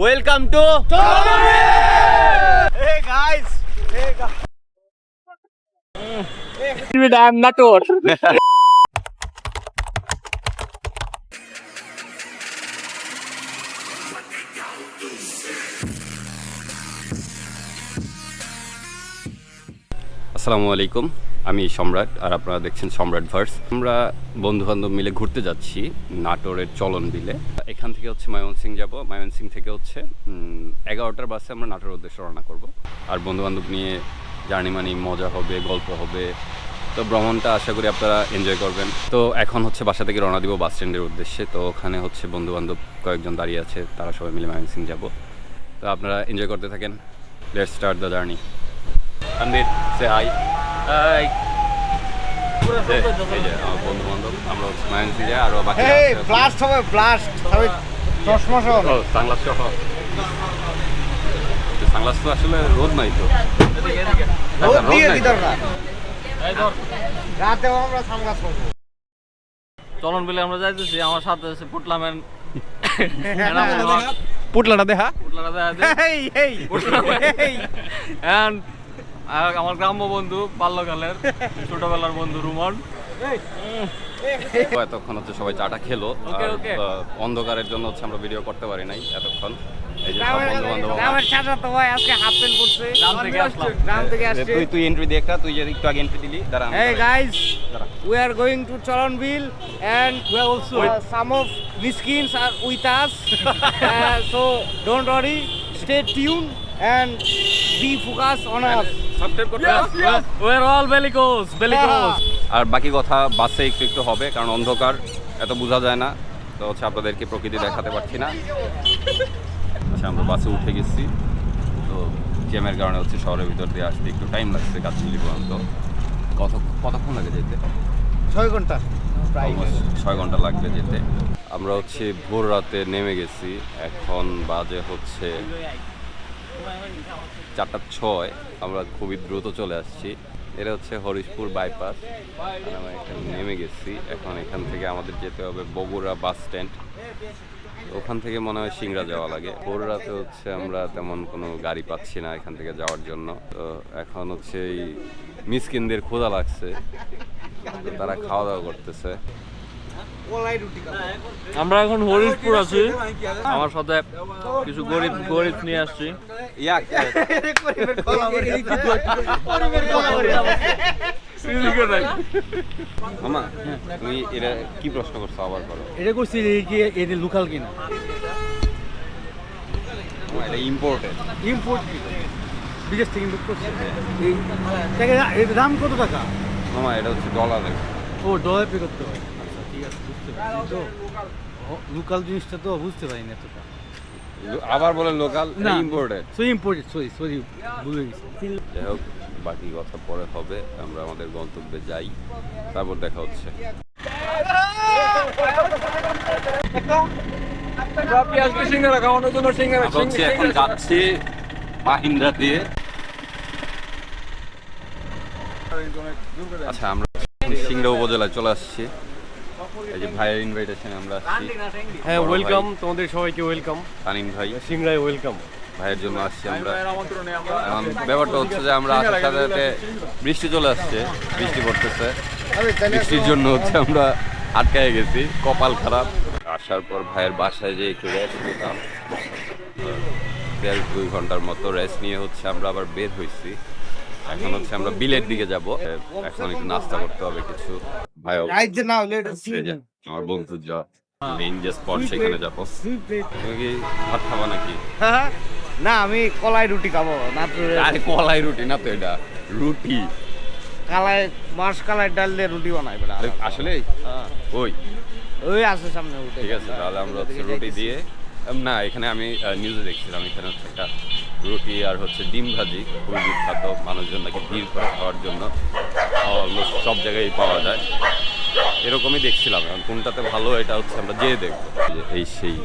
Welcome to Hey guys! Hey guys! I'm Nator. আসসালামু আলাইকুম আমি সম্রাট আর আপনারা দেখছেন সম্রাট ভার্স। আমরা বন্ধু বান্ধব মিলে ঘুরতে যাচ্ছি নাটোরের চলন বিলে এখান থেকে হচ্ছে ময়মনসিং যাব। ময়মনসিং থেকে হচ্ছে এগারোটার বাসে আমরা নাটোর উদ্দেশ্যে রওনা করব। আর বন্ধু বান্ধব নিয়ে জার্নি মানি, মজা হবে, গল্প হবে। তো ভ্রমণটা আশা করি আপনারা এনজয় করবেন। তো এখন হচ্ছে বাসা থেকে রওনা দিব বাস স্ট্যান্ডের উদ্দেশ্যে। তো ওখানে হচ্ছে বন্ধু বান্ধব কয়েকজন দাঁড়িয়ে আছে, তারা সবাই মিলে ময়মনসিং যাব। তো আপনারা এনজয় করতে থাকেন। লেটস স্টার্ট দ্য জার্নি আনবির সে হাই হাই এই যে আমার বন্ধু বান্ধব আমরা মায়ানসি বাকি হবে blast! সবাই চশমা সহ ও সহ। সানগ্লাস তো আসলে রোদ নাই তো। রোদ রোদ দিয়ে কি দরকার রাতেও আমরা সামগাছ করব। চলন বিলে আমরা যাইতেছি আমার সাথে আছে পুটলামেন পুটলাটা দেখা। হেই হেই হেই আমার গ্রাম্য বন্ধু বাল্যকালের ছোটবেলার বন্ধু রুমন। এতক্ষণ হচ্ছে সবাই চাটা খেলো অন্ধকারের জন্য হচ্ছে আমরা ভিডিও করতে পারি নাই এতক্ষণ। তুই তুই এন্ট্রি দে একটা তুই যে একটু আগে এন্ট্রি দিলি দাঁড়া আমি Hey দাঁড়াই। guys, দাঁড়া। we are going to Charanville and we are also uh, some of miskins are with us. uh, so don't worry, stay tuned. And be focused on us. Subscribe করতে we are all bellicose bellicose আর বাকি কথা বাসে একটু একটু হবে কারণ অন্ধকার এত বোঝা যায় না। তো হচ্ছে আপনাদেরকে প্রকৃতি দেখাতে পারছি না। আচ্ছা আমরা বাসে উঠে গেছি। তো জ্যামের কারণে হচ্ছে শহরের ভিতর দিয়ে আসতে একটু টাইম লাগছে গাছগুলি পর্যন্ত। কত কতক্ষণ লাগে যেতে? ছয় ঘণ্টা। Almost ছয় ঘণ্টা লাগবে যেতে। আমরা হচ্ছে ভোর রাতে নেমে গেছি। এখন বাজে হচ্ছে চারটা ছয়, আমরা খুবই দ্রুত চলে আসছি। এটা হচ্ছে হরিশপুর বাইপাস আমরা এখানে নেমে গেছি। এখন এখান থেকে আমাদের যেতে হবে বগুড়া বাস স্ট্যান্ড। ওখান থেকে মনে হয় সিংড়া যাওয়া লাগে। ভোর রাতে হচ্ছে আমরা তেমন কোনো গাড়ি পাচ্ছি না এখান থেকে যাওয়ার জন্য। তো এখন হচ্ছে এই মিসকিনদের ক্ষুধা লাগছে। তারা খাওয়া দাওয়া করতেছে। আমরা এখন হরিশপুর আছি। আমার সাথে কিছু গরিব গরিব নিয়ে আসছি। মামা তুমি এটা কি প্রশ্ন করছ আবার এটা করছি কি এটা লোকাল কিনা? এটা ইম্পোর্টেড ইম্পোর্ট বিদেশ থেকে ইম্পোর্ট করছে। দাম কত টাকা? মামা এটা হচ্ছে ডলারে ও ডলার পে করতে হয়। লোকাল জিনিসটা তো বুঝতে পারিনি এতটা। আবার বলে লোকাল না imported so imported sorry sorry ভুলে গেছি। যাই হোক বাকি কথা পরে হবে আমরা আমাদের গন্তব্যে যাই তারপর দেখা হচ্ছে। এখন যাচ্ছি মাহিন্দ্রা দিয়ে। আচ্ছা আমরা সিংড়া উপজেলায় চলে আসছি। এই যে ভাইয়ের ইনভাইটেশনে আমরা আসছি। হ্যাঁ ওয়েলকাম তোমাদের সবাইকে ওয়েলকাম তানিম ভাই। সিংড়ায় ওয়েলকাম ভাইয়ের জন্য আসছি আমরা। এখন ব্যাপারটা হচ্ছে যে আমরা আসার সাথে সাথে বৃষ্টি চলে আসছে বৃষ্টি পড়তেছে। বৃষ্টির জন্য হচ্ছে আমরা আটকায় গেছি কপাল খারাপ। আসার পর ভাইয়ের বাসায় যে একটু রেস্ট নিতাম। দেড় দুই ঘণ্টার মতো রেস্ট নিয়ে হচ্ছে আমরা আবার বের হয়েছি এখন হচ্ছে আমরা বিলের দিকে যাব। এখন একটু নাস্তা করতে হবে কিছু ভাই রাইট যে না হলে এটা আমার বন্ধু যা মেইন যে স্পট সেখানে যাব। তুমি কি ভাত খাবা নাকি? হ্যাঁ? না আমি কলাই রুটি খাব না তো আরে কলাই রুটি না তো এটা রুটি। কালাই মাছ কালাই ডাল দিয়ে রুটি বানাই বেটা। আরে আসলে? হ্যাঁ। ওই? ওই আছে সামনে উঠে ঠিক আছে তাহলে আমরা রুটি দিয়ে না এখানে আমি নিউজে দেখছিলাম এখানে হচ্ছে একটা রুটি আর হচ্ছে ডিম ভাজি, খুবই বিখ্যাত। মানুষজন নাকি ভিড় করে খাওয়ার জন্য। অলমোস্ট সব জায়গায় পাওয়া যায়। এরকমই দেখছিলাম। এখন কোনটাতে ভালো, এটা হচ্ছে আমরা যেয়ে দেখব। যে এই সেই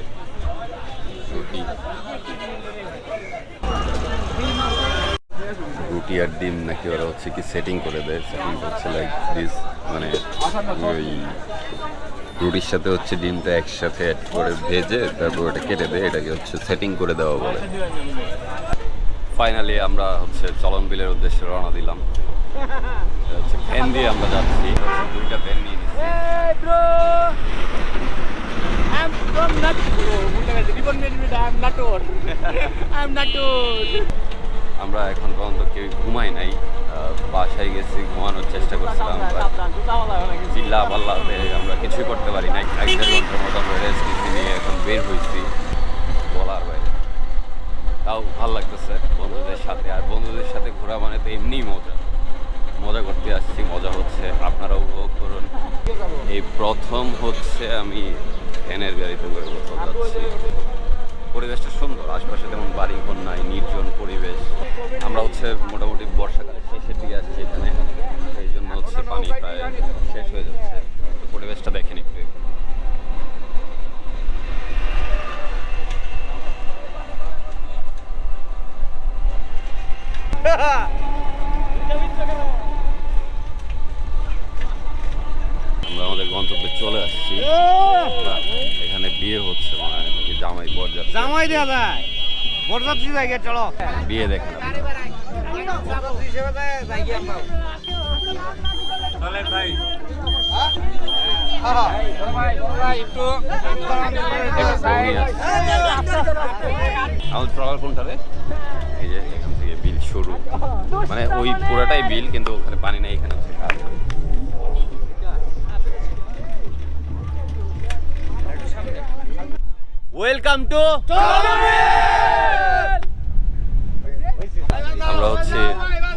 রুটি। রুটি আর ডিম নাকি ওরা হচ্ছে কি সেটিং করে দেয় সেটিং হচ্ছে লাইক দিস মানে ওই রুটির সাথে হচ্ছে ডিমটা একসাথে অ্যাড করে ভেজে তারপর ওটা কেটে দেয় এটাকে হচ্ছে সেটিং করে দেওয়া বলে। ফাইনালি আমরা হচ্ছে চলন বিলের উদ্দেশ্যে রওনা দিলাম। হচ্ছে ভ্যান দিয়ে আমরা যাচ্ছি। দুইটা ভ্যান নিয়ে. আমরা এখন পর্যন্ত কেউ ঘুমাই নাই। বাসায় গেছি ঘুমানোর চেষ্টা করছিলাম চিল্লা পাল্লাতে আমরা কিছুই করতে পারি নাই। এক দেড় ঘণ্টার মতো আমরা রেস্ট নিতে নিয়ে এখন বের হয়েছি বলার বাইরে। তাও ভালো লাগতেছে বন্ধুদের সাথে আর বন্ধুদের সাথে ঘোরা মানে তো এমনিই মজা। মজা করতে আসছি মজা হচ্ছে আপনারা উপভোগ করুন। এই প্রথম হচ্ছে আমি ফ্যানের গাড়িতে করে কোথাও যাচ্ছি। পরিবেশটা সুন্দর আশপাশে তেমন বাড়ি নাই নির্জন পরিবেশ। আমরা হচ্ছে মোটামুটি বর্ষাকালের শেষের দিকে আসছি এখানে এই জন্য হচ্ছে পানি প্রায় শেষ হয়ে যাচ্ছে। পরিবেশটা দেখেন একটু। আমরা আমাদের গন্তব্যে চলে আসছি। এখানে বিয়ে হচ্ছে মনে জামাই বরযাত্রী। জামাই দেওয়া যায়। বরযাত্রী জায়গা চলো। বিয়ে দেখেন আপনারা। যাই আমরা ট্রলার কোনটা রে এই যে এখান থেকে বিল শুরু। মানে ওই পুরাটাই বিল কিন্তু ওখানে পানি নেই এখানে ওয়েলকাম টু আমরা হচ্ছে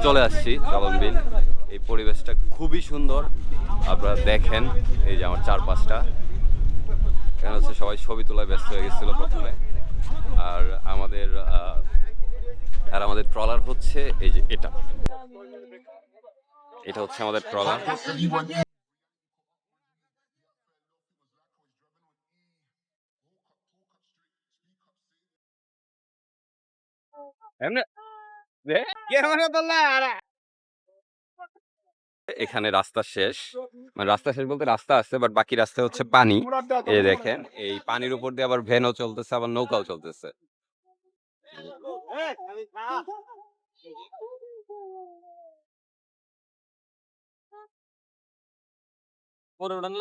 চলে আসছি চলন বিল। এই পরিবেশটা খুবই সুন্দর। আপনারা দেখেন, এই যে আমার চারপাশটা। এখানে হচ্ছে সবাই ছবি তোলায় ব্যস্ত হয়ে গেছিল প্রথমে। আর আমাদের আর আমাদের ট্রলার হচ্ছে এই যে এটা। এটা হচ্ছে আমাদের ট্রলার। এমনি কে ক্যামেরা তোলা এখানে রাস্তা শেষ। মানে রাস্তা শেষ বলতে রাস্তা আছে বাট বাকি রাস্তা হচ্ছে পানি। এই দেখেন, এই পানির উপর দিয়ে আবার ভ্যানও চলতেছে, আবার নৌকাও চলতেছে।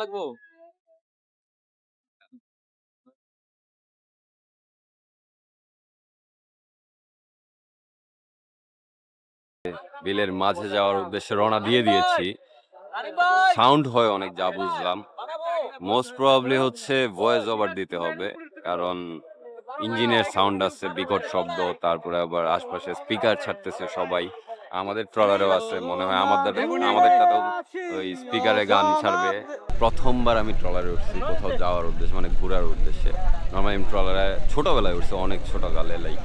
লাগবো? বিলের মাঝে যাওয়ার উদ্দেশ্যে রওনা দিয়ে দিয়েছি। সাউন্ড হয় অনেক, যা বুঝলাম। মোস্ট প্রবাবলি হচ্ছে ভয়েস ওভার দিতে হবে, কারণ ইঞ্জিনের সাউন্ড আছে, বিকট শব্দ, তারপরে আবার আশপাশে স্পিকার ছাড়তেছে সবাই। আমাদের ট্রলারেও আছে, মনে হয় আমাদের, আমাদেরটাতেও ওই স্পিকারে গান ছাড়বে। প্রথমবার আমি ট্রলারে উঠছি, কোথাও যাওয়ার উদ্দেশ্যে মানে ঘোরার উদ্দেশ্যে। নর্মালি আমি ট্রলারে ছোটোবেলায় উঠছি, অনেক ছোটোকালে লাইক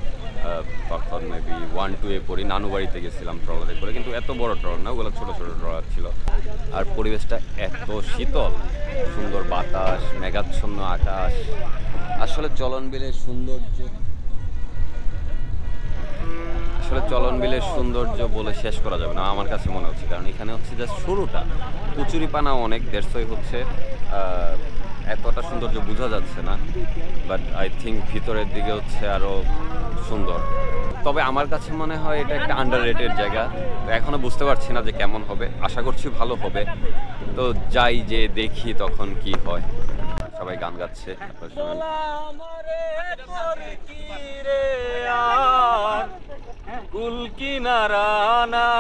তখন মেবি ওয়ান টু এ পড়ি। নানু বাড়িতে গেছিলাম ট্রলারে করে, কিন্তু এত বড় ট্রলার না, ওগুলো ছোটো ছোটো ট্রলার ছিল। আর পরিবেশটা এত শীতল, সুন্দর বাতাস, মেঘাচ্ছন্ন আকাশ, আসলে চলন বিলের সৌন্দর্য আসলে চলন বিলের সৌন্দর্য বলে শেষ করা যাবে না, আমার কাছে মনে হচ্ছে। কারণ এখানে হচ্ছে জাস্ট শুরুটা। কুচুরি পানা অনেক, দেড়শোই হচ্ছে এতটা সৌন্দর্য বোঝা যাচ্ছে না বাট আই থিঙ্ক ভিতরের দিকে হচ্ছে আরও সুন্দর। তবে আমার কাছে মনে হয় এটা একটা আন্ডার রেটেড জায়গা। তো এখনও বুঝতে পারছি না যে কেমন হবে। আশা করছি ভালো হবে। তো যাই যে দেখি তখন কি হয়। সবাই গান গাচ্ছে। কুল নাই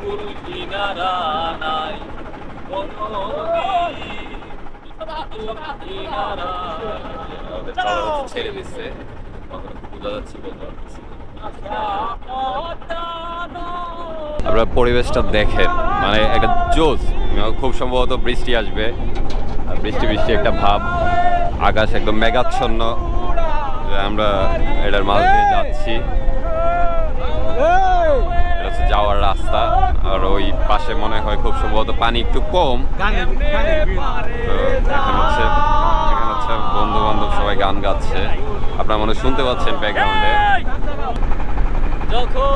কোনো কিনারা আমাদের ট্রলার হচ্ছে আপনারা পরিবেশটা দেখেন। মানে একটা জোস খুব সম্ভবত বৃষ্টি আসবে। বৃষ্টি বৃষ্টি একটা ভাব। আকাশ একদম মেঘাচ্ছন্ন। আমরা এটার মাঝ দিয়ে যাচ্ছি। যাওয়ার রাস্তা। আর ওই পাশে মনে হয় খুব সম্ভবত পানি একটু কম। তো এখানে হচ্ছে এখানে হচ্ছে বন্ধু বান্ধব সবাই গান গাচ্ছে। আপনারা মনে হয় শুনতে পাচ্ছেন ব্যাকগ্রাউন্ডে যখন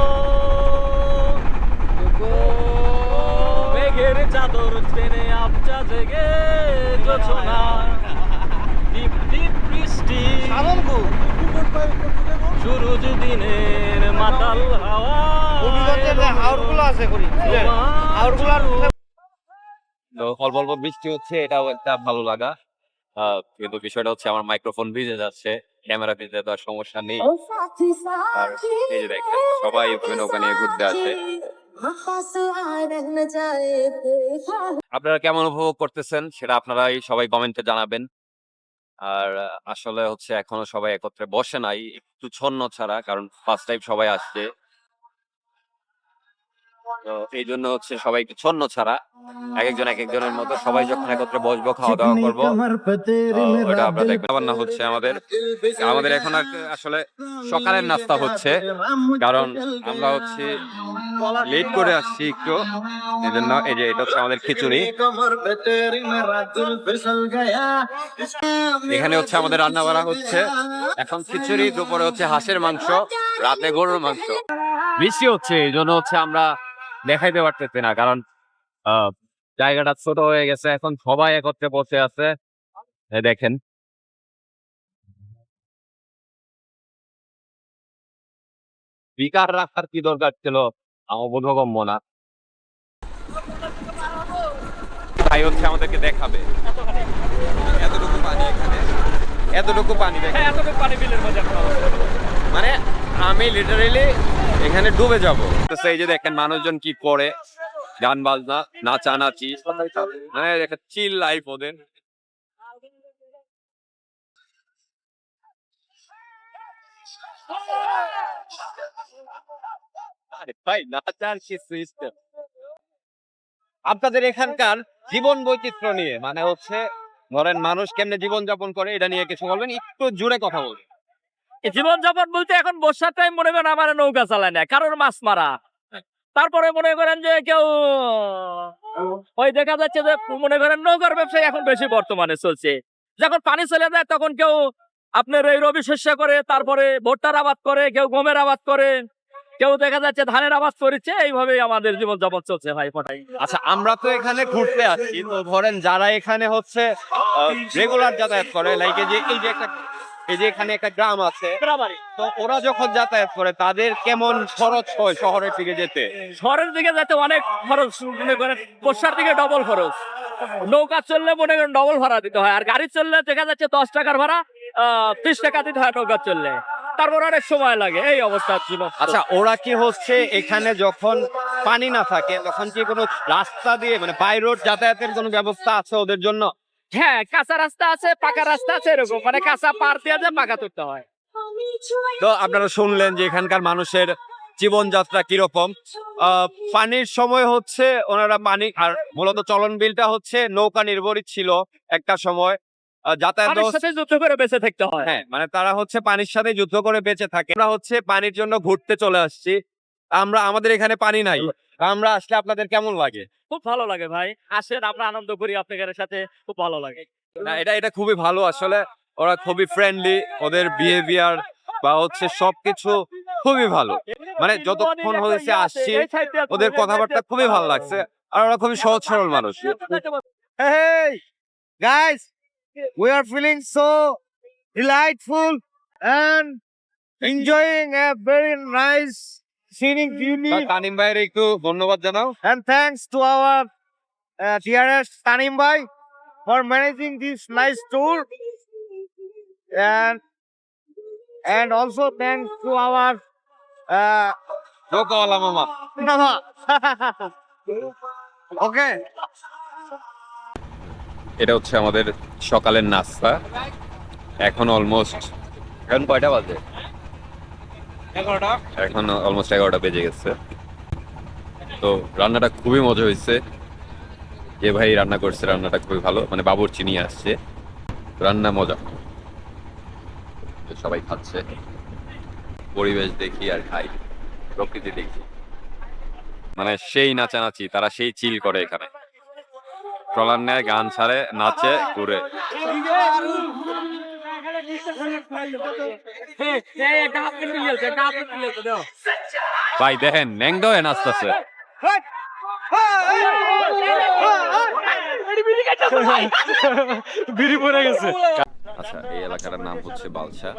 মেঘের চাদর টেনে আবজা জেগে জোছনা টিপ টিপ বৃষ্টি শুরু দিনের মাতাল হাওয়া। তো অল্প অল্প বৃষ্টি হচ্ছে এটাও একটা ভালো লাগা। কিন্তু বিষয়টা হচ্ছে আমার মাইক্রোফোন ভিজে যাচ্ছে ক্যামেরা ভিজে তো সমস্যা নেই। আর এই যে দেখেন সবাই নৌকা নিয়ে ঘুরতে আসে। আপনারা কেমন উপভোগ করতেছেন সেটা আপনারাই সবাই কমেন্টে জানাবেন। আর আসলে হচ্ছে এখনও সবাই একত্রে বসে নাই একটু ছন্ন ছাড়া কারণ ফার্স্ট টাইম সবাই আসছে। তো এই জন্য হচ্ছে সবাই একটু ছন্ন ছাড়া এক একজন এক একজনের মতো সবাই যখন একত্রে বসবো খাওয়া দাওয়া করব। আহ, ওটা আমরা দেখবেন আবার হচ্ছে আমাদের আমাদের এখন আসলে সকালের নাস্তা হচ্ছে। কারণ আমরা হচ্ছে লেট করে আসছি একটু। এই জন্য এই যে এটা হচ্ছে আমাদের খিচুড়ি। এখানে হচ্ছে আমাদের রান্না বাড়া হচ্ছে। এখন খিচুড়ি দুপুরে হচ্ছে হাঁসের মাংস রাতে গরুর মাংস। বৃষ্টি হচ্ছে এই জন্য হচ্ছে আমরা দেখাইতে পারতেছি না, কারণ জায়গাটা ছোট হয়ে গেছে, এখন সবাই একত্রে বসে আছে। দেখেন। বিকার রাখার কি দরকার ছিল? আমার বোধগম্য না। তাই হচ্ছে আমাদেরকে দেখাবে। এতটুকু পানি এখানে। এতটুকু পানি দেখেন। এতটুকু পানি বিলের মজা মানে আমি লিটারেলি এখানে ডুবে যাব। তো সেই যে দেখেন মানুষজন কি করে, গান বাজনা নাচানাচি মানে একটা চিল লাইফ ওদের। আপনাদের এখানকার জীবন বৈচিত্র্য নিয়ে মানে হচ্ছে, ধরেন মানুষ কেমনে জীবন যাপন করে, এটা নিয়ে কিছু বলবেন? একটু জোরে কথা বলবেন। জীবন যাপন বলতে এখন বর্ষার টাইম মনে করেন আমার নৌকা চালায় না, কারোর মাছ মারা। তারপরে মনে করেন যে কেউ, ওই দেখা যাচ্ছে যে মনে করেন নৌকার ব্যবসায় এখন বেশি বর্তমানে চলছে। যখন পানি চলে যায় তখন কেউ আপনার এই রবি শস্য করে, তারপরে ভুট্টার আবাদ করে, কেউ গমের আবাদ করে, কেউ দেখা যাচ্ছে ধানের আবাদ করেছে, এইভাবেই আমাদের জীবন যাপন চলছে ভাই ফটাই আচ্ছা আমরা তো এখানে ঘুরতে আসছি, তো ধরেন যারা এখানে হচ্ছে রেগুলার যাতায়াত করে লাইকে যে, এই যে একটা এই যে এখানে একটা গ্রাম আছে তো ওরা যখন যাতায়াত করে তাদের কেমন খরচ হয় শহরের দিকে যেতে? শহরের দিকে যাতে অনেক খরচ মনে করেন বর্ষার দিকে ডবল খরচ। নৌকা চললে মনে করেন ডবল ভাড়া দিতে হয় আর গাড়ি চললে দেখা যাচ্ছে দশ টাকার ভাড়া আহ ত্রিশ টাকা দিতে হয় নৌকা চললে। তারপর অনেক সময় লাগে এই অবস্থা জীবন আচ্ছা ওরা কি হচ্ছে এখানে যখন পানি না থাকে তখন কি কোনো রাস্তা দিয়ে মানে বাই রোড যাতায়াতের কোনো ব্যবস্থা আছে ওদের জন্য? হ্যাঁ কাঁচা রাস্তা আছে পাকা রাস্তা আছে এরকম। মানে কাঁচা পার দিয়ে যে পাকা তুলতে হয়। তো আপনারা শুনলেন যে এখানকার মানুষের জীবনযাত্রা কীরকম। আহ, পানির সময় হচ্ছে ওনারা পানি আর মূলত চলন বিলটা হচ্ছে নৌকা নির্ভরিত ছিল একটা সময়। যাতায়াত ব্যবস্থা- যুদ্ধ করে বেঁচে থাকতে হয়। হ্যাঁ মানে তারা হচ্ছে পানির সাথে যুদ্ধ করে বেঁচে থাকে। আমরা হচ্ছে পানির জন্য ঘুরতে চলে আসছি। আমরা আমাদের এখানে পানি নাই। আমরা আসলে আপনাদের কেমন লাগে? খুব ভালো লাগে ভাই। আসেন আমরা আনন্দ করি আপনাদের সাথে খুব ভালো লাগে। না এটা এটা খুবই ভালো। আসলে ওরা খুবই ফ্রেন্ডলি ওদের বিহেভিয়ার বা হচ্ছে সবকিছু খুবই ভালো। মানে যতক্ষণ হয়েছে আসছি ওদের কথাবার্তা খুবই ভালো লাগছে। আর ওরা খুবই সহজ সরল মানুষ। Hey, guys, we are feeling so delightful and enjoying a very nice Tanim hmm. ভাইয়ের একটু ধন্যবাদ জানাও। And thanks to our dearest Tanim ভাই for managing this nice tour and and also thanks to our লোকওয়ালা মামা ওকে এটা হচ্ছে আমাদের সকালের নাস্তা। এখন অলমোস্ট এখন কয়টা বাজে? এখন অলমোস্ট এগারোটা বেজে গেছে। তো রান্নাটা খুবই মজা হয়েছে। যে ভাই রান্না করছে, রান্নাটা খুবই ভালো। মানে বাবুর চিনি আসছে। রান্না মজা। সবাই খাচ্ছে। পরিবেশ দেখি আর খাই। প্রকৃতি দেখি। মানে সেই নাচানাচি, তারা সেই চিল করে এখানে। ট্রলার নেয়, গান ছাড়ে, নাচে, ঘুরে। ভাই দেখেন ন্যাংডো নাচতেছে। বিড়ি পড়ে গেছে। আচ্ছা এই এলাকাটার নাম হচ্ছে বালসা।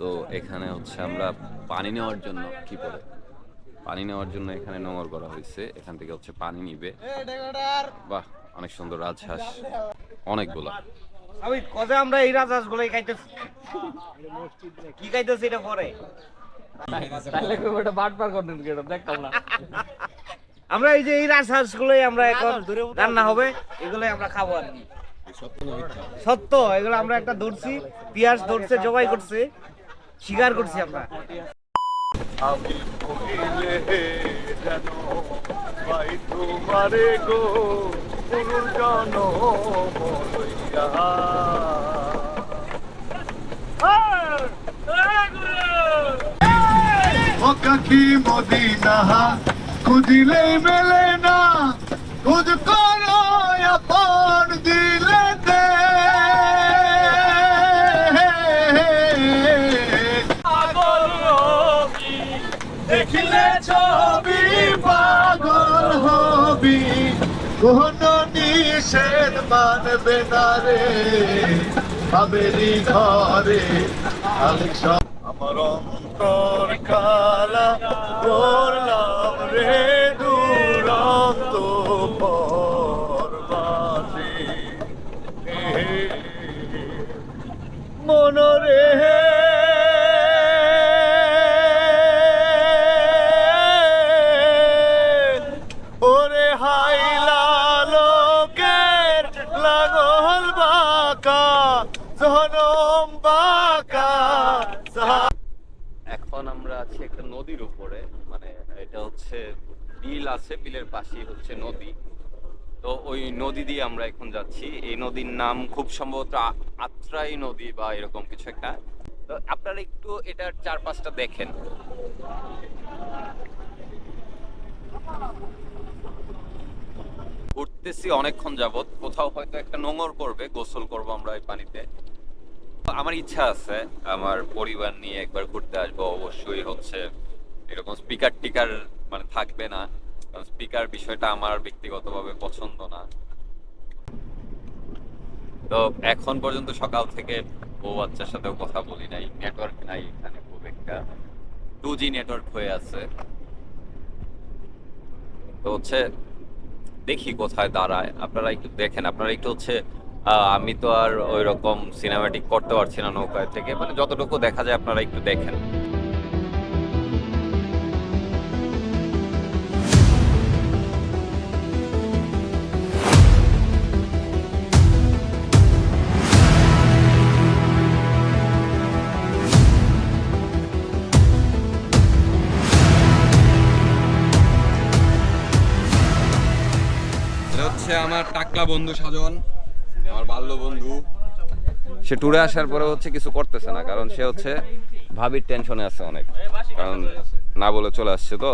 তো এখানে হচ্ছে আমরা পানি নেওয়ার জন্য কি বলে পানি নেওয়ার জন্য এখানে নোংর করা হয়েছে। এখান থেকে হচ্ছে পানি নিবে। বাহ অনেক সুন্দর রাজহাঁস। অনেকগুলা। আমি কবে আমরা এই গুলাই খাইতেছি। কি খাইতেছি এটা পরে? তাহলে কেন দেখতাম না। আমরা এই যে এই গুলোই আমরা এখন রান্না হবে এগুলোই আমরা খাব আর কি। সত্য এগুলো আমরা একটা ধরছি পিয়াজ ধরছে জবাই করছে শিকার করছি আমরা। আমি কহিলে যেন ভাই তোমারে গো। পুনর্জন জন কাকি মদিনা খুঁজিলে মেলে না। খুঁজ করো আপন দে নিষেধ বেদারে আবেরি ঘরে। আমার অন্তর কালা করলাম রে দুরন্ত এটা হচ্ছে বিল আছে, বিলের পাশেই হচ্ছে নদী। তো ওই নদী দিয়ে আমরা এখন যাচ্ছি। এই নদীর নাম খুব সম্ভবত আত্রাই নদী বা এরকম কিছু একটা। তো আপনারা একটু এটার চারপাশটা দেখেন। ঘুরতেছি অনেকক্ষণ যাবত কোথাও হয়তো একটা নোংর করবে, গোসল করব আমরা এই পানিতে। আমার ইচ্ছা আছে, আমার পরিবার নিয়ে একবার ঘুরতে আসব। অবশ্যই হচ্ছে এরকম স্পিকার টিকার মানে থাকবে না। কারণ স্পিকার বিষয়টা আমার ব্যক্তিগতভাবে পছন্দ না। তো এখন পর্যন্ত সকাল থেকে বউ বাচ্চার সাথেও কথা বলি নাই নেটওয়ার্ক নাই এখানে খুব একটা। টু জি নেটওয়ার্ক হয়ে আছে। তো হচ্ছে দেখি কোথায় দাঁড়ায়। আপনারা একটু দেখেন, আপনারা একটু হচ্ছে আমি তো আর ওই রকম সিনেমাটিক করতে পারছি না নৌকায় থেকে। মানে যতটুকু দেখা যায় আপনারা একটু দেখেন। টাকলা বন্ধু সাজন আমার বাল্য বন্ধু। সে ট্যুরে আসার পরে হচ্ছে কিছু করতেছে না কারণ সে হচ্ছে ভাবির টেনশনে আছে অনেক। কারণ না বলে চলে আসছে তো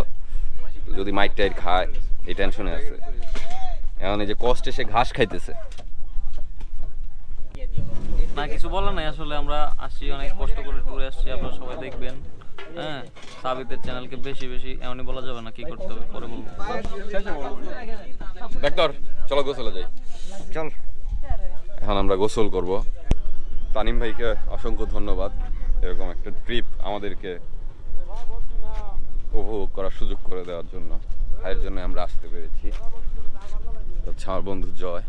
যদি মাইক টাইট খায় এই টেনশনে আছে। এখন এই যে কষ্টে সে ঘাস খাইতেছে। না কিছু বলার নাই আসলে আমরা আসছি অনেক কষ্ট করে ট্যুরে আসছি আপনারা সবাই দেখবেন। হ্যাঁ সাবিতের চ্যানেলকে বেশি বেশি এমনই বলা যাবে না কি করতে হবে পরে বলব। ডাক্তার চলো গোসলে যাই। চল। এখন আমরা গোসল করব। তানিম ভাইকে অসংখ্য ধন্যবাদ। এরকম একটা ট্রিপ আমাদেরকে উপভোগ করার সুযোগ করে দেওয়ার জন্য। ভাইয়ের জন্য আমরা আসতে পেরেছি। হচ্ছে আমার বন্ধু জয়।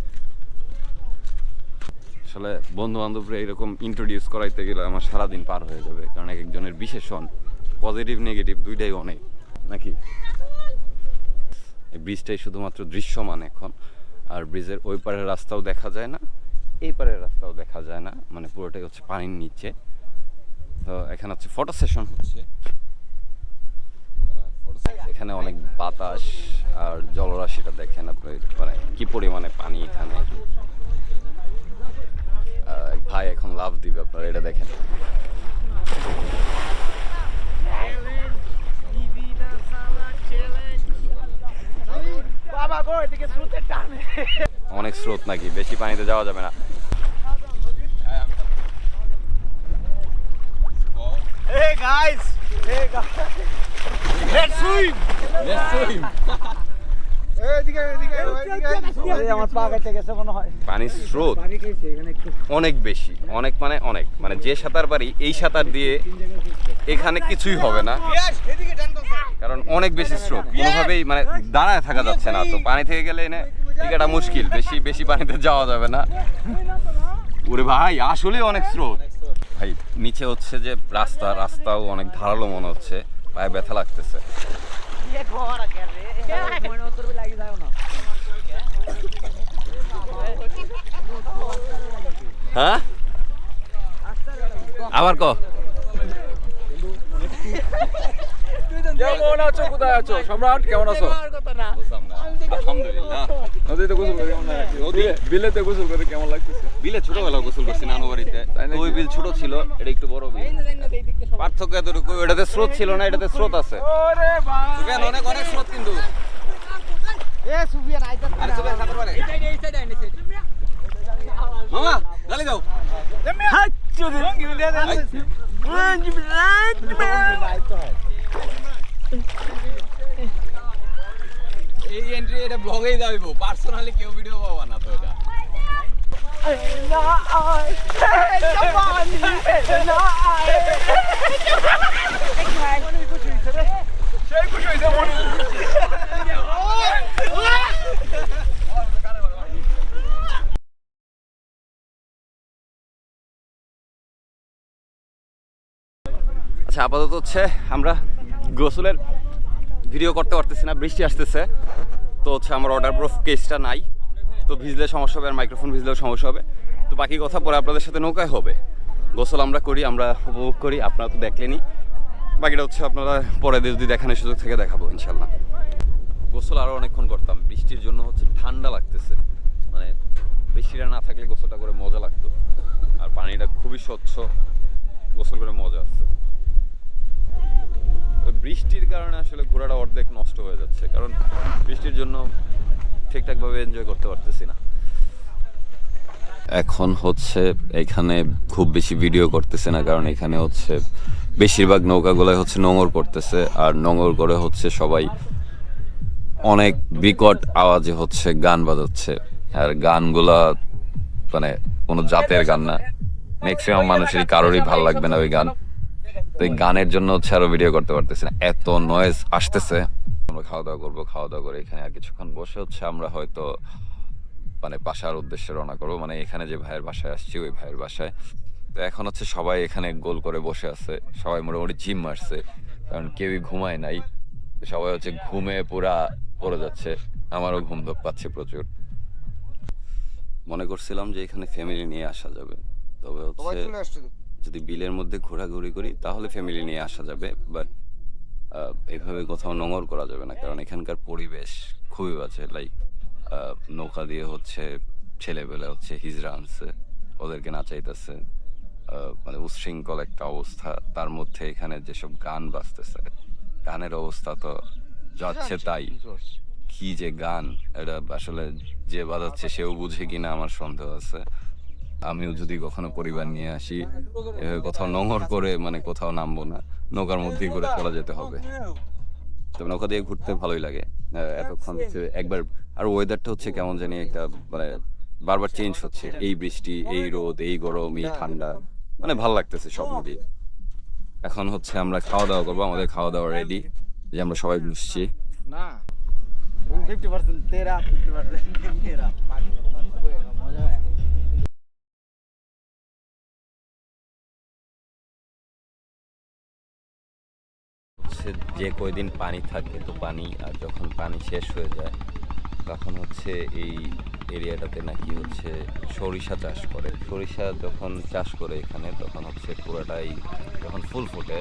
আসলে বন্ধু বান্ধবরা এরকম ইন্ট্রোডিউস করাইতে গেলে আমার সারাদিন পার হয়ে যাবে। কারণ এক একজনের বিশেষণ পজিটিভ নেগেটিভ দুইটাই অনেক নাকি? এই ব্রিজটাই শুধুমাত্র দৃশ্যমান এখন। আর ব্রিজের ওই পারের রাস্তাও দেখা যায় না, এই পারের রাস্তাও দেখা যায় না। মানে পুরোটাই হচ্ছে পানির নিচে। তো এখানে হচ্ছে ফটো সেশন হচ্ছে। এখানে অনেক বাতাস আর জলরাশিটা দেখেন আপনি মানে কি পরিমাণে পানি এখানে। ভাই এখন লাভ দিবে আপনারা, এটা দেখেন। বাবা গো এদিকে স্রোতের টানে অনেক স্রোত নাকি বেশি পানিতে যাওয়া যাবে না Hey guys! Hey guys! Let's swim! Let's হয় পানির স্রোত অনেক বেশি অনেক মানে অনেক। মানে যে সাঁতার পারি এই সাঁতার দিয়ে এখানে কিছুই হবে না। কারণ অনেক বেশি স্রোত কোনোভাবেই মানে দাঁড়ায় থাকা যাচ্ছে না। তো পানি থেকে গেলে এনে টিকাটা মুশকিল বেশি বেশি পানিতে যাওয়া যাবে না। ওরে ভাই আসলে অনেক স্রোত। ভাই নিচে হচ্ছে যে রাস্তা রাস্তাও অনেক ধারালো মনে হচ্ছে। পায়ে ব্যথা লাগতেছে। হ্যাঁ? আবার ক? কেমন আছো? কোথায় আছো? সম্রাট কেমন আছো? আলহামদুলিল্লাহ। নদীতে গোসল করে কেমন লাগছে? বিলেতে গোসল করে কেমন লাগতেছে? বিলে ছোটবেলা গোসল করছি নানু বাড়িতে ওই বিল ছোট ছিল এটা একটু বড় বিল। পার্থক্য এতটুকু এটাতে স্রোত ছিল না এটাতে স্রোত আছে। অনেক অনেক স্রোত কিন্তু। এ সুফিয়ান আইতা আরে সুফিয়ান, সাঁতার পারে? মামা! গালি দাও এই এন্ট্রি এটা ব্লগেই যাইব। পার্সোনালি কেউ ভিডিও পাবা না তো এটা। আচ্ছা আপাতত হচ্ছে, আমরা গোসলের ভিডিও করতে পারতেছি না, বৃষ্টি আসতেছে। তো হচ্ছে আমার অর্ডার প্রুফ কেসটা নাই। তো ভিজলে সমস্যা হবে আর মাইক্রোফোন ভিজলেও সমস্যা হবে। তো বাকি কথা পরে আপনাদের সাথে নৌকায় হবে। গোসল আমরা করি, আমরা উপভোগ করি, আপনারা তো দেখলেনই। বাকিটা হচ্ছে আপনারা পরে যদি দেখানোর সুযোগ থেকে দেখাবো ইনশাল্লাহ গোসল আরও অনেকক্ষণ করতাম। বৃষ্টির জন্য হচ্ছে ঠান্ডা লাগতেছে। মানে বৃষ্টিটা না থাকলে গোসলটা করে মজা লাগতো। আর পানিটা খুবই স্বচ্ছ। গোসল করে মজা আসছে। তো বৃষ্টির কারণে আসলে ঘোরাটা অর্ধেক নষ্ট হয়ে যাচ্ছে, কারণ বৃষ্টির জন্য ঠিকঠাকভাবে এনজয় করতে পারতেছি না। এখন হচ্ছে এখানে খুব বেশি ভিডিও করতেছে না, কারণ এখানে হচ্ছে বেশিরভাগ নৌকাগুলোই হচ্ছে নোঙর করতেছে, আর নোঙর করে হচ্ছে সবাই অনেক বিকট আওয়াজে হচ্ছে গান বাজাচ্ছে, আর গানগুলা মানে কোনো জাতের গান না। ম্যাক্সিমাম মানুষেরই কারোরই ভালো লাগবে না ওই গান। তো এই গানের জন্য হচ্ছে আরও ভিডিও করতে পারতেছি না। এত নয়েজ আসতেছে। আমরা খাওয়া দাওয়া করব খাওয়া দাওয়া করে এখানে আর কিছুক্ষণ বসে হচ্ছে আমরা হয়তো মানে বাসার উদ্দেশ্যে রওনা করব। মানে এখানে যে ভাইয়ের বাসায় আসছি, ওই ভাইয়ের বাসায়। তো এখন হচ্ছে সবাই এখানে গোল করে বসে আছে। সবাই মোটামুটি জিম মারছে কারণ কেউই ঘুমায় নাই। সবাই হচ্ছে ঘুমে পুরা পড়ে যাচ্ছে। আমারও ঘুম ধপ পাচ্ছে প্রচুর। মনে করছিলাম যে এখানে ফ্যামিলি নিয়ে আসা যাবে। তবে হচ্ছে যদি বিলের মধ্যে ঘোরাঘুরি করি তাহলে ফ্যামিলি নিয়ে আসা যাবে বাট এইভাবে কোথাও নোংর করা যাবে না কারণ এখানকার পরিবেশ খুবই বাজে লাইক নৌকা দিয়ে হচ্ছে ছেলেবেলা হচ্ছে হিজড়া আনছে ওদেরকে নাচাইতেছে মানে উশৃঙ্খল একটা অবস্থা তার মধ্যে এখানে যেসব গান বাজতেছে গানের অবস্থা তো যাচ্ছে তাই। কি যে গান এটা আসলে যে বাজাচ্ছে সেও বুঝে কিনা আমার সন্দেহ আছে। আমিও যদি কখনো পরিবার নিয়ে আসি কোথাও নোংর করে মানে কোথাও নামবো না, নৌকার মধ্যেই করে চলে যেতে হবে। তবে নৌকা দিয়ে ঘুরতে ভালোই লাগে। এতক্ষণ হচ্ছে একবার, আর ওয়েদারটা হচ্ছে কেমন জানি একটা মানে বারবার চেঞ্জ হচ্ছে। এই বৃষ্টি, এই রোদ, এই গরম, এই ঠান্ডা মানে ভালো লাগতেছে সব মিলিয়ে। এখন হচ্ছে আমরা খাওয়া দাওয়া করব, আমাদের খাওয়া দাওয়া রেডি যে আমরা সবাই বসছি। না ফিফটি পার্সেন্ট তেরা ফিফটি পার্সেন্ট তেরা। হচ্ছে যে কয়দিন পানি থাকে, তো পানি, আর যখন পানি শেষ হয়ে যায়, তখন হচ্ছে এই এরিয়াটাতে নাকি হচ্ছে সরিষা চাষ করে। সরিষা যখন চাষ করে এখানে, তখন হচ্ছে পুরাটাই যখন ফুল ফোটে,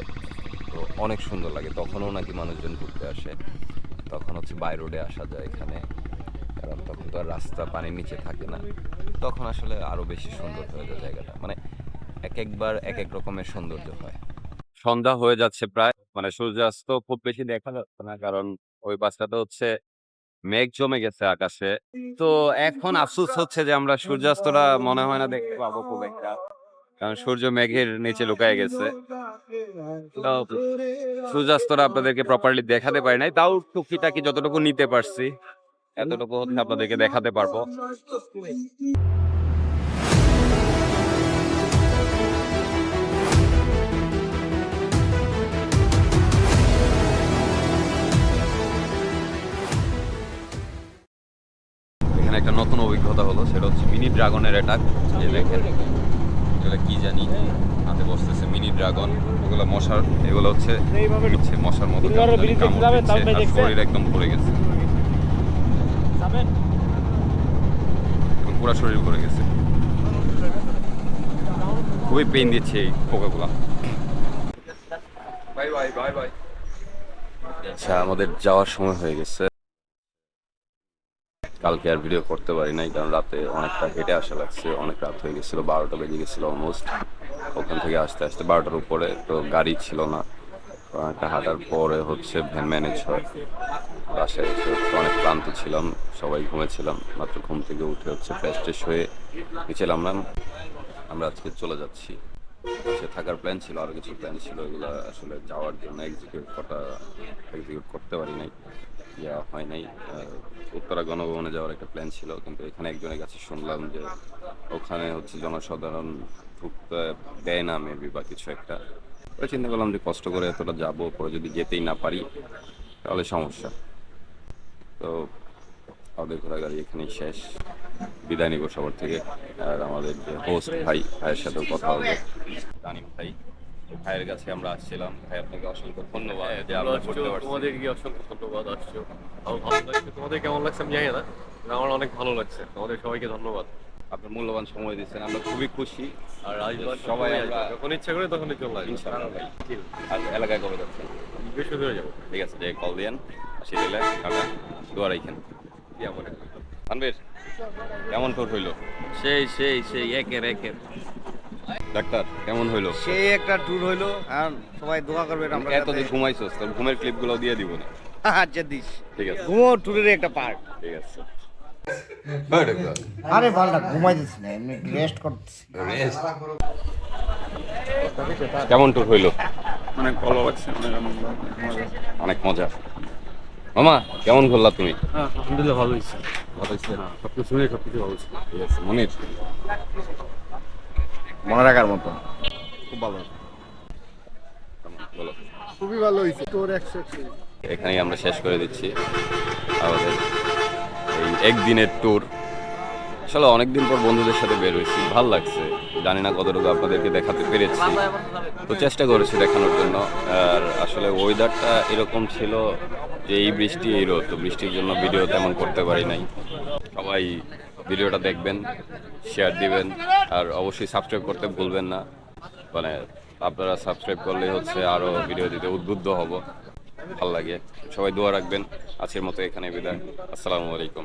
তো অনেক সুন্দর লাগে। তখনও নাকি মানুষজন ঘুরতে আসে। তখন হচ্ছে বাই রোডে আসা যায় এখানে, কারণ তখন তো আর রাস্তা পানির নিচে থাকে না। তখন আসলে আরও বেশি সুন্দর হয়ে যায় জায়গাটা। মানে এক একবার এক এক রকমের সৌন্দর্য হয়। সন্ধ্যা হয়ে যাচ্ছে প্রায়। মানে সূর্যাস্ত খুব বেশি দেখা যাচ্ছে না। কারণ ওই পাশটাতে হচ্ছে মেঘ জমে গেছে আকাশে। তো এখন আফসোস হচ্ছে যে আমরা সূর্যাস্তটা মনে হয় না দেখতে পাবো খুব একটা। কারণ সূর্য মেঘের নিচে লুকায় গেছে। সূর্যাস্তটা আপনাদেরকে প্রপারলি দেখাতে পারি নাই। তাও টুকিটাকি যতটুকু নিতে পারছি, এতটুকু হচ্ছে আপনাদেরকে দেখাতে পারব। একটা নতুন অভিজ্ঞতা হলো সেটা হচ্ছে মিনি ড্রাগনের অ্যাটাক যে দেখেন এগুলো কি জানি হাতে বসতেছে মিনি ড্রাগন এগুলো মশার এগুলো হচ্ছে হচ্ছে মশার মতো শরীর একদম ভরে গেছে। পুরো শরীর ভরে গেছে। খুবই পেন দিচ্ছে এই পোকাগুলা। বাই বাই বাই বাই আচ্ছা আমাদের যাওয়ার সময় হয়ে গেছে। কালকে আর ভিডিও করতে পারি নাই, কারণ রাতে অনেকটা হেঁটে আসা লাগছে, অনেক রাত হয়ে গেছিল, বারোটা বেজে গেছিল অলমোস্ট ওখান থেকে আসতে আসতে বারোটার উপরে তো গাড়ি ছিল না, অনেকটা হাঁটার পরে হচ্ছে ভ্যান ম্যানেজ হয়। বাসায় এসে অনেক ক্লান্ত ছিলাম, সবাই ঘুমেছিলাম, মাত্র ঘুম থেকে উঠে হচ্ছে ফ্রেশ ট্রেশ হয়ে নিচেলাম আমরা আজকে চলে যাচ্ছি। সে থাকার প্ল্যান ছিল আরও কিছু প্ল্যান ছিল, এগুলো আসলে যাওয়ার জন্য এক্সিকিউট করা এক্সিকিউট করতে পারি নাই। ইয়া হয় নাই উত্তরা গণভবনে যাওয়ার একটা প্ল্যান ছিল, কিন্তু এখানে একজনের কাছে শুনলাম যে ওখানে হচ্ছে জনসাধারণ ঢুকতে দেয় না মেবি বা কিছু একটা। ওই চিন্তা করলাম যে কষ্ট করে এতটা যাব, পরে যদি যেতেই না পারি, তাহলে সমস্যা। তো আমাদের ঘোরাঘুরি এখানেই শেষ। বিদায় নিব সবার থেকে। আর আমাদের হোস্ট ভাই, ভাইয়ের সাথেও কথা হবে। তানিম ভাই। ভাইয়ের কাছে আমরা আসছিলাম। ভাই আপনাকে অসংখ্য ধন্যবাদ যে আমরা করতে পারছি। তোমাদেরকে অসংখ্য ধন্যবাদ আসছো। আমার ভালো লাগছে তোমাদের কেমন লাগছে আমি জানি না আমার অনেক ভালো লাগছে। তোমাদের সবাইকে ধন্যবাদ। আপনার মূল্যবান সময় দিচ্ছেন আমরা খুবই খুশি। আর সবাই আমরা যখন ইচ্ছা করে তখনই চলে আসবে। ইনশাআল্লাহ। ভাই আর এলাকায় কবে যাচ্ছেন? বৃহস্পতিবার যাব। ঠিক আছে যে কল দিয়েন আসি দিলে টাটা দোয়া রাখেন আনবির কেমন তোর হইল? সেই সেই সেই একের একের। ডাক্তার কেমন হইল? সেই একটা ট্যুর হইল আর সবাই দোয়া করবেন আমরা এত যে ঘুমাইছস তোর ঘুমের ক্লিপগুলো দিয়ে দিব না। আচ্ছা দিস। ঠিক আছে। ঘুমো ট্যুরের একটা পার্ট ঠিক আছে। আরে ভালটা ঘুমাই দিচ্ছি না এমনি রেস্ট করতেছি। কেমন ট্যুর হইল? অনেক ভালো লাগছে অনেক আনন্দ অনেক মজা। মামা কেমন ঘুরলা তুমি? হ্যাঁ আলহামদুলিল্লাহ ভালো হয়েছে। ভালো হয়েছে? সব কিছু শুনে সব কিছু ভালো হয়েছে। ঠিক আছে মনির? মনে রাখার মতো। খুব ভালো বলো। খুবই ভালো হয়েছে। তোর একশো এখানেই আমরা শেষ করে দিচ্ছি। আমাদের এই একদিনের ট্যুর আসলে অনেকদিন পর বন্ধুদের সাথে বের হয়েছি। ভালো লাগছে। জানি না কতটুকু আপনাদেরকে দেখাতে পেরেছি। তো চেষ্টা করেছি দেখানোর জন্য। আর আসলে ওয়েদারটা এরকম ছিল যে এই বৃষ্টি এই রোদ। তো বৃষ্টির জন্য ভিডিও তেমন করতে পারি নাই। সবাই ভিডিওটা দেখবেন শেয়ার দিবেন, আর অবশ্যই সাবস্ক্রাইব করতে ভুলবেন না। মানে আপনারা সাবস্ক্রাইব করলে হচ্ছে আরও ভিডিও দিতে উদ্বুদ্ধ হব। ভালো লাগে। সবাই দোয়া রাখবেন। আজকের মতো এখানে বিদায়। আসসালামু আলাইকুম।